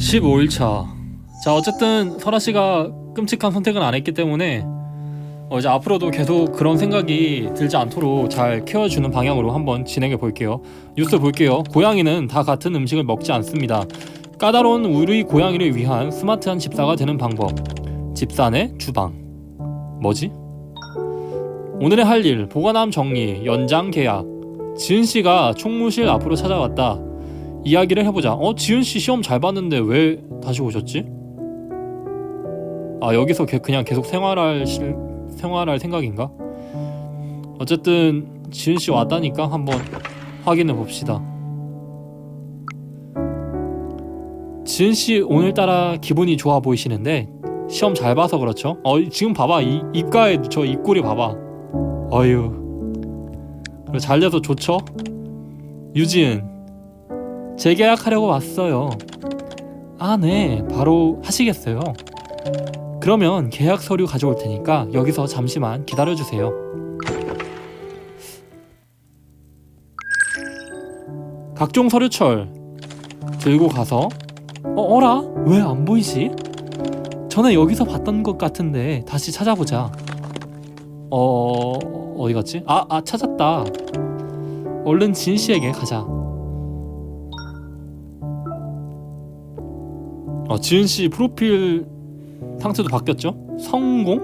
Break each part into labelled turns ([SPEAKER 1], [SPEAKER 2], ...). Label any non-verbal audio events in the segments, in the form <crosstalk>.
[SPEAKER 1] 15일차. 자, 어쨌든 설아 씨가 끔찍한 선택은 안 했기 때문에 어, 이제 앞으로도 계속 그런 생각이 들지 않도록 잘 케어주는 방향으로 한번 진행해 볼게요. 뉴스 볼게요. 고양이는 다 같은 음식을 먹지 않습니다. 까다로운 우리 고양이를 위한 스마트한 집사가 되는 방법. 집사의 주방. 뭐지? 오늘의 할 일, 보관함 정리, 연장 계약. 지은 씨가 총무실 앞으로 찾아왔다. 이야기를 해보자. 어, 지은 씨 시험 잘 봤는데 왜 다시 오셨지? 아 여기서 개- 그냥 계속 생활할 실, 생활할 생각인가? 어쨌든 지은 씨 왔다니까 한번 확인해 봅시다. 지은 씨 오늘따라 기분이 좋아 보이시는데 시험 잘 봐서 그렇죠? 어 지금 봐봐 이 입가에 저 입꼬리 봐봐. 어휴. 잘 돼서 좋죠? 유지은 재계약하려고 왔어요. 아, 네. 바로 하시겠어요. 그러면 계약 서류 가져올 테니까 여기서 잠시만 기다려 주세요. 각종 서류철 들고 가서 어, 어라? 왜 안 보이지? 전에 여기서 봤던 것 같은데 다시 찾아보자. 어, 어디 갔지? 아, 아, 찾았다. 얼른 진 씨에게 가자. 지은 씨 프로필 상태도 바뀌었죠? 성공?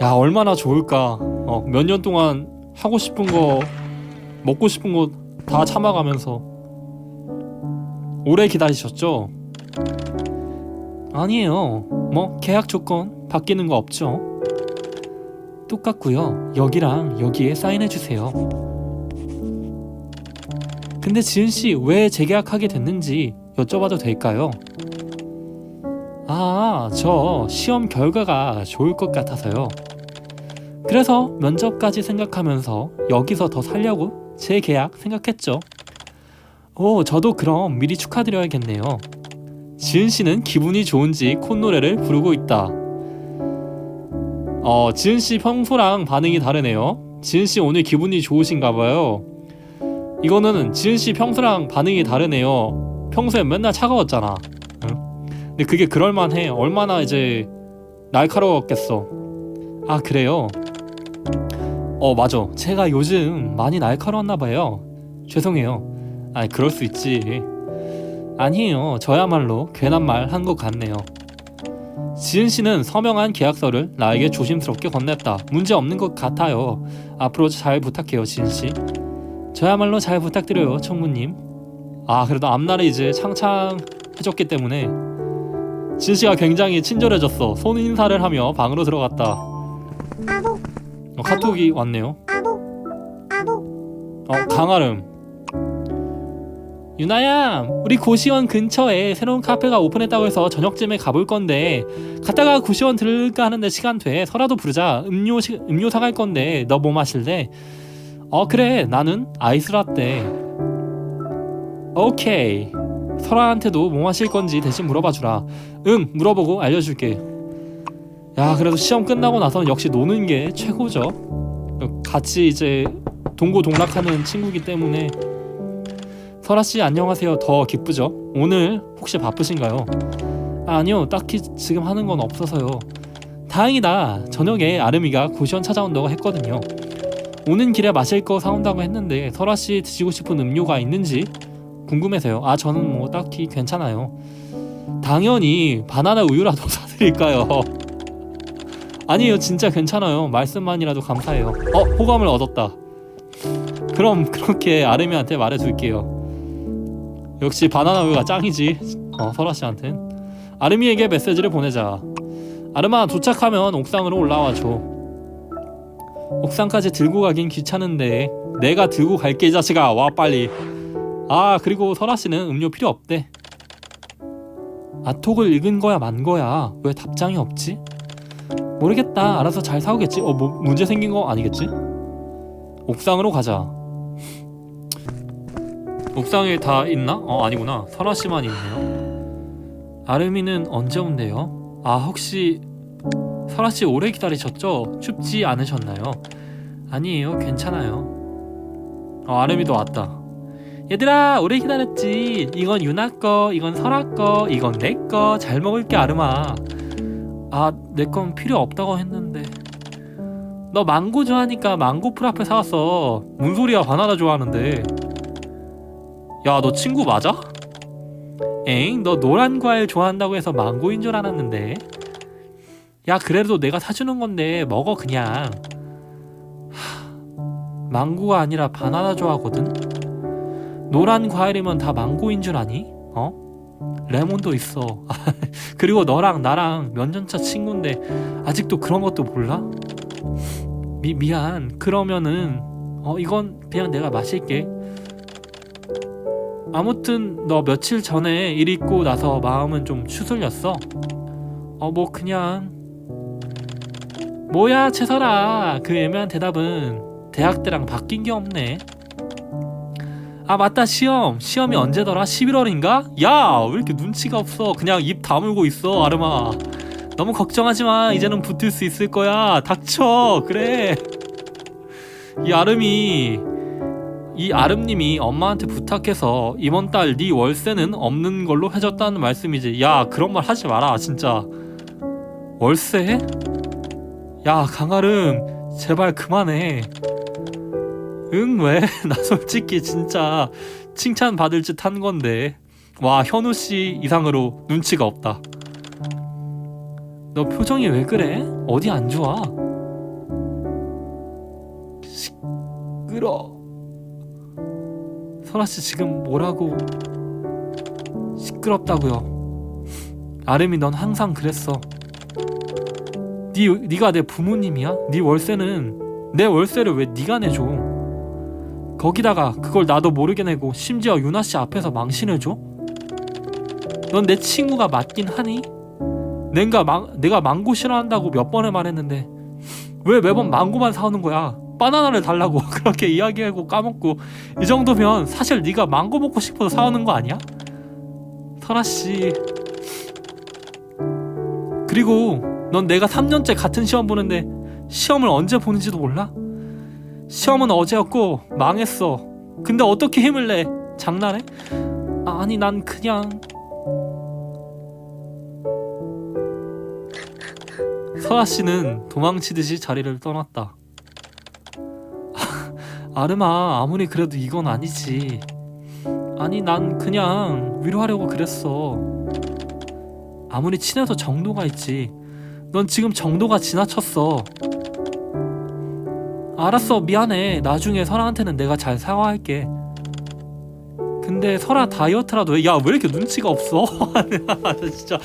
[SPEAKER 1] 야 얼마나 좋을까? 어, 몇 년 동안 하고 싶은 거 먹고 싶은 거 다 참아가면서 오래 기다리셨죠? 아니에요. 뭐 계약 조건 바뀌는 거 없죠? 똑같고요. 여기랑 여기에 사인해 주세요. 근데 지은 씨 왜 재계약하게 됐는지 여쭤봐도 될까요? 아, 저 시험 결과가 좋을 것 같아서요. 그래서 면접까지 생각하면서 여기서 더 살려고 재계약 생각했죠. 오, 저도 그럼 미리 축하드려야겠네요. 지은 씨는 기분이 좋은지 콧노래를 부르고 있다. 어, 지은 씨 평소랑 반응이 다르네요. 지은 씨 오늘 기분이 좋으신가 봐요. 이거는 지은 씨 평소랑 반응이 다르네요. 평소에 맨날 차가웠잖아. 근데 그게 그럴만해. 얼마나 이제 날카로웠겠어. 아 그래요? 어 맞아. 제가 요즘 많이 날카로웠나 봐요. 죄송해요. 아니 그럴 수 있지. 아니에요. 저야말로 괜한 말 한 것 같네요. 지은 씨는 서명한 계약서를 나에게 조심스럽게 건넸다. 문제 없는 것 같아요. 앞으로 잘 부탁해요, 지은 씨. 저야말로 잘 부탁드려요, 청무님. 아 그래도 앞날에 이제 창창해졌기 때문에 진 씨가 굉장히 친절해졌어. 손 인사를 하며 방으로 들어갔다. 어, 카톡이 왔네요. 어, 강아름. 유나야, 우리 고시원 근처에 새로운 카페가 오픈했다고 해서 저녁쯤에 가볼 건데 갔다가 고시원 들을까 하는데 시간 돼. 서라도 부르자. 음료 시, 음료 사갈 건데 너 뭐 마실래? 어 그래, 나는 아이스 라떼. 오케이. 설아한테도 뭐 마실 건지 대신 물어봐 주라. 응, 물어보고 알려줄게. 야, 그래도 시험 끝나고 나서는 역시 노는 게 최고죠. 같이 이제 동고동락하는 친구기 때문에 설아 씨 안녕하세요. 더 기쁘죠? 오늘 혹시 바쁘신가요? 아, 아니요, 딱히 지금 하는 건 없어서요. 다행이다. 저녁에 아름이가 고시원 찾아온다고 했거든요. 오는 길에 마실 거 사온다고 했는데 설아 씨 드시고 싶은 음료가 있는지 궁금해서요. 아 저는 뭐 딱히 괜찮아요. 당연히 바나나 우유라도 <laughs> 사드릴까요? 아니에요 진짜 괜찮아요. 말씀만이라도 감사해요. 어 호감을 얻었다. 그럼 그렇게 아르미한테 말해둘게요. 역시 바나나 우유가 짱이지. 어 설아 씨한텐 아르미에게 메시지를 보내자. 아르마 도착하면 옥상으로 올라와줘. 옥상까지 들고 가긴 귀찮은데 내가 들고 갈게 이 자식아 와 빨리. 아 그리고 설아 씨는 음료 필요 없대. 아톡을 읽은 거야 만 거야 왜 답장이 없지? 모르겠다 알아서 잘 사오겠지. 어 뭐 문제 생긴 거 아니겠지? 옥상으로 가자. 옥상에 다 있나? 어 아니구나 설아 씨만 있네요. 아르미는 언제 온대요? 아 혹시 설아 씨 오래 기다리셨죠? 춥지 않으셨나요? 아니에요 괜찮아요. 어 아르미도 왔다. 얘들아 오래 기다렸지. 이건 유나 거 이건 설아 거 이건 내 거. 잘 먹을게 아름아. 아내 건 필요 없다고 했는데. 너 망고 좋아하니까 망고 프라페 사왔어. 뭔 소리야 바나나 좋아하는데. 야 너 친구 맞아? 엥 너 노란 과일 좋아한다고 해서 망고인 줄 알았는데. 야 그래도 내가 사주는 건데 먹어 그냥. 하, 망고가 아니라 바나나 좋아하거든 노란 과일이면 다 망고인 줄 아니? 어? 레몬도 있어. <laughs> 그리고 너랑 나랑 몇 년차 친구인데 아직도 그런 것도 몰라? 미, 미안. 그러면은 어 이건 그냥 내가 마실게. 아무튼 너 며칠 전에 일 있고 나서 마음은 좀 추슬렸어? 어 뭐 그냥. 뭐야 채설아. 그 애매한 대답은 대학 때랑 바뀐 게 없네 아 맞다. 시험. 시험이 언제더라? 11월인가? 야 왜 이렇게 눈치가 없어? 그냥 입 다물고 있어 아름아. 너무 걱정하지 마. 이제는 붙을 수 있을 거야. 닥쳐. 그래. 이 아름이 이 아름님이 엄마한테 부탁해서 이번 달 네 월세는 없는 걸로 해줬다는 말씀이지. 야 그런 말 하지 마라 진짜. 월세? 야 강아름 제발 그만해 응 왜? <laughs> 나 솔직히 진짜 칭찬 받을 짓 한 건데 와 현우 씨 이상으로 눈치가 없다 너 표정이 왜 그래? 어디 안 좋아? 시끄러 설아 씨 지금 뭐라고 시끄럽다고요 아름이 넌 항상 그랬어 네 네가 내 부모님이야? 네 월세는 내 월세를 왜 네가 내줘? 거기다가 그걸 나도 모르게 내고 심지어 유나 씨 앞에서 망신을 줘? 넌 내 친구가 맞긴 하니? 내가 망 내가 망고 싫어한다고 몇 번을 말했는데 왜 매번 망고만 사오는 거야? 바나나를 달라고 <laughs> 그렇게 이야기하고 까먹고 이 정도면 사실 네가 망고 먹고 싶어서 사오는 거 아니야? 설아 씨 그리고 넌 내가 3년째 같은 시험 보는데 시험을 언제 보는지도 몰라? 시험은 어제였고 망했어. 근데 어떻게 힘을 내? 장난해? 아니 난 그냥 설아 씨는 도망치듯이 자리를 떠났다. <laughs> 아름아 아무리 그래도 이건 아니지. 아니 난 그냥 위로하려고 그랬어. 아무리 친해도 정도가 있지. 넌 지금 정도가 지나쳤어. 알았어, 미안해. 나중에 설아한테는 내가 잘 사과할게. 근데 설아 다이어트라도 해. 야, 왜 이렇게 눈치가 없어? 나 <laughs> 진짜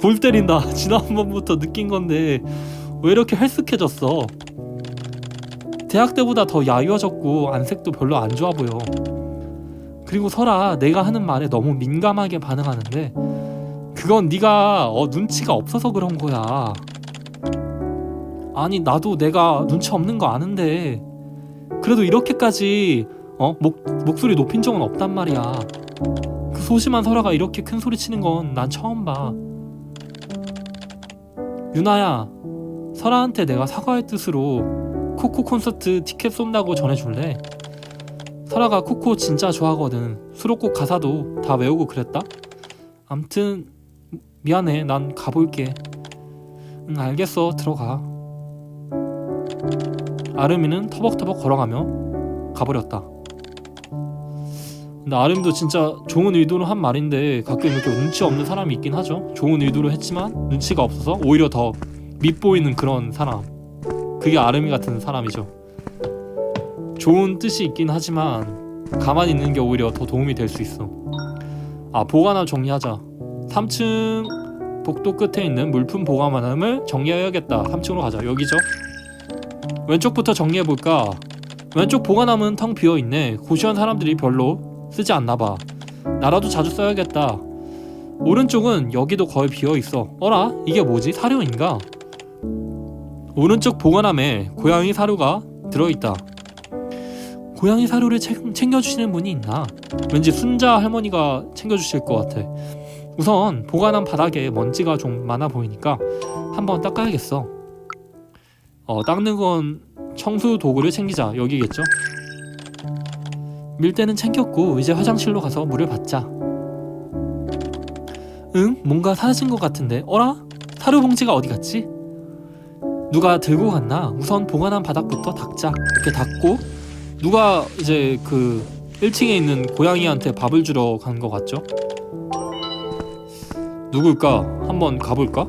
[SPEAKER 1] 골 때린다. <laughs> 지난번부터 느낀 건데 왜 이렇게 헬쓱해졌어? 대학 때보다 더 야유어졌고 안색도 별로 안 좋아 보여. 그리고 설아, 내가 하는 말에 너무 민감하게 반응하는데 그건 네가 어, 눈치가 없어서 그런 거야. 아니 나도 내가 눈치 없는 거 아는데 그래도 이렇게까지 어 목, 목소리 높인 적은 없단 말이야. 그 소심한 설아가 이렇게 큰 소리 치는 건 난 처음 봐. 유나야, 설아한테 내가 사과의 뜻으로 코코 콘서트 티켓 쏜다고 전해줄래? 설아가 코코 진짜 좋아하거든. 수록곡 가사도 다 외우고 그랬다. 암튼 미안해 난 가볼게 응 알겠어 들어가 아름이는 터벅터벅 걸어가며 가버렸다 근데 아름도 진짜 좋은 의도로 한 말인데 가끔 이렇게 눈치 없는 사람이 있긴 하죠 좋은 의도로 했지만 눈치가 없어서 오히려 더 밉보이는 그런 사람 그게 아름이 같은 사람이죠 좋은 뜻이 있긴 하지만 가만히 있는 게 오히려 더 도움이 될 수 있어 아 보관함 정리하자 3층 복도 끝에 있는 물품 보관함을 정리해야겠다. 3층으로 가자. 여기죠. 왼쪽부터 정리해볼까? 왼쪽 보관함은 텅 비어있네. 고시원 사람들이 별로 쓰지 않나봐. 나라도 자주 써야겠다. 오른쪽은 여기도 거의 비어있어. 어라? 이게 뭐지? 사료인가? 오른쪽 보관함에 고양이 사료가 들어있다. 고양이 사료를 챙, 챙겨주시는 분이 있나? 왠지 순자 할머니가 챙겨주실 것 같아. 우선 보관함 바닥에 먼지가 좀 많아 보이니까 한번 닦아야겠어. 어, 닦는 건 청소 도구를 챙기자. 여기겠죠? 밀대는 챙겼고 이제 화장실로 가서 물을 받자. 응? 뭔가 사라진 것 같은데. 어라? 사료 봉지가 어디 갔지? 누가 들고 갔나? 우선 보관한 바닥부터 닦자. 이렇게 닦고 누가 이제 그 1층에 있는 고양이한테 밥을 주러 간 것 같죠? 누굴까? 한번 가볼까?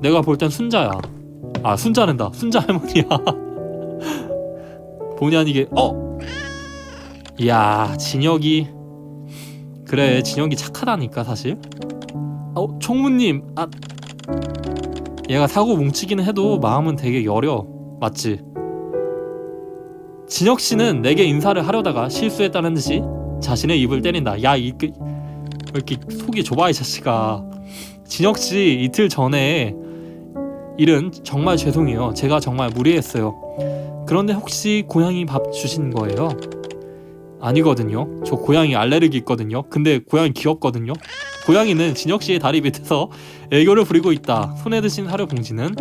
[SPEAKER 1] 내가 볼 땐 순자야. 아 순자는다. 순자 할머니야. <laughs> 본의 아니게 어? 이야 진혁이 그래 진혁이 착하다니까 사실. 어 총무님 아 얘가 사고 뭉치기는 해도 마음은 되게 여려 맞지? 진혁 씨는 내게 인사를 하려다가 실수했다는 듯이 자신의 입을 때린다. 야, 이, 그, 왜 이렇게 속이 좁아, 이 자식아. 진혁 씨 이틀 전에 일은 정말 죄송해요. 제가 정말 무리했어요. 그런데 혹시 고양이 밥 주신 거예요? 아니거든요. 저 고양이 알레르기 있거든요. 근데 고양이 귀엽거든요. 고양이는 진혁 씨의 다리 밑에서 애교를 부리고 있다. 손에 드신 사료 봉지는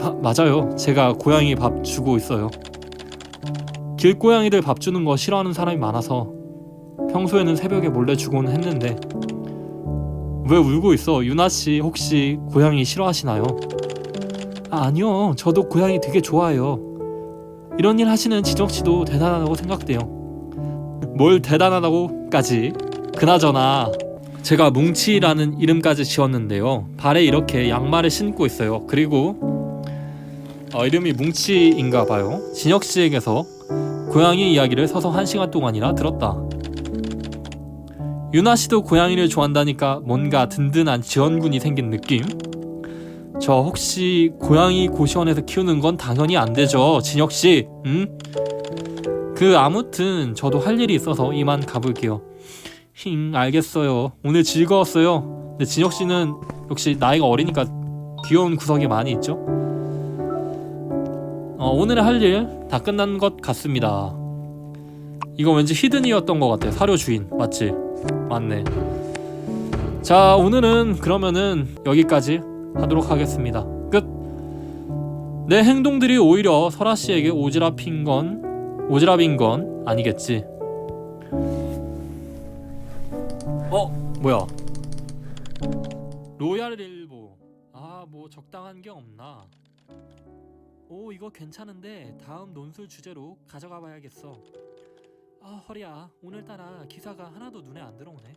[SPEAKER 1] 바- 맞아요. 제가 고양이 밥 주고 있어요. 길고양이들 밥 주는 거 싫어하는 사람이 많아서 평소에는 새벽에 몰래 주고는 했는데 왜 울고 있어? 유나 씨 혹시 고양이 싫어하시나요? 아, 아니요. 저도 고양이 되게 좋아해요. 이런 일 하시는 지적 씨도 대단하다고 생각돼요. 뭘 대단하다고까지? 그나저나 제가 뭉치라는 이름까지 지었는데요. 발에 이렇게 양말을 신고 있어요. 그리고 어, 이름이 뭉치인가 봐요. 진혁 씨에게서 고양이 이야기를 서서 한 시간 동안이나 들었다. 유나 씨도 고양이를 좋아한다니까 뭔가 든든한 지원군이 생긴 느낌? 저 혹시 고양이 고시원에서 키우는 건 당연히 안 되죠, 진혁 씨. 응? 그 아무튼 저도 할 일이 있어서 이만 가볼게요. 힝, 알겠어요. 오늘 즐거웠어요. 근데 진혁 씨는 역시 나이가 어리니까 귀여운 구석이 많이 있죠. 어, 오늘 할 일 다 끝난 것 같습니다. 이거 왠지 히든이었던 것 같아. 사료 주인 맞지? 맞네. 자 오늘은 그러면은 여기까지 하도록 하겠습니다. 끝. 내 행동들이 오히려 설아 씨에게 오지랖인 건 오지랖인 건 아니겠지. 어 뭐야? 로얄 일보. 아 뭐 적당한 게 없나? 오 이거 괜찮은데 다음 논술 주제로 가져가 봐야겠어. 아 허리야 오늘따라 기사가 하나도 눈에 안 들어오네.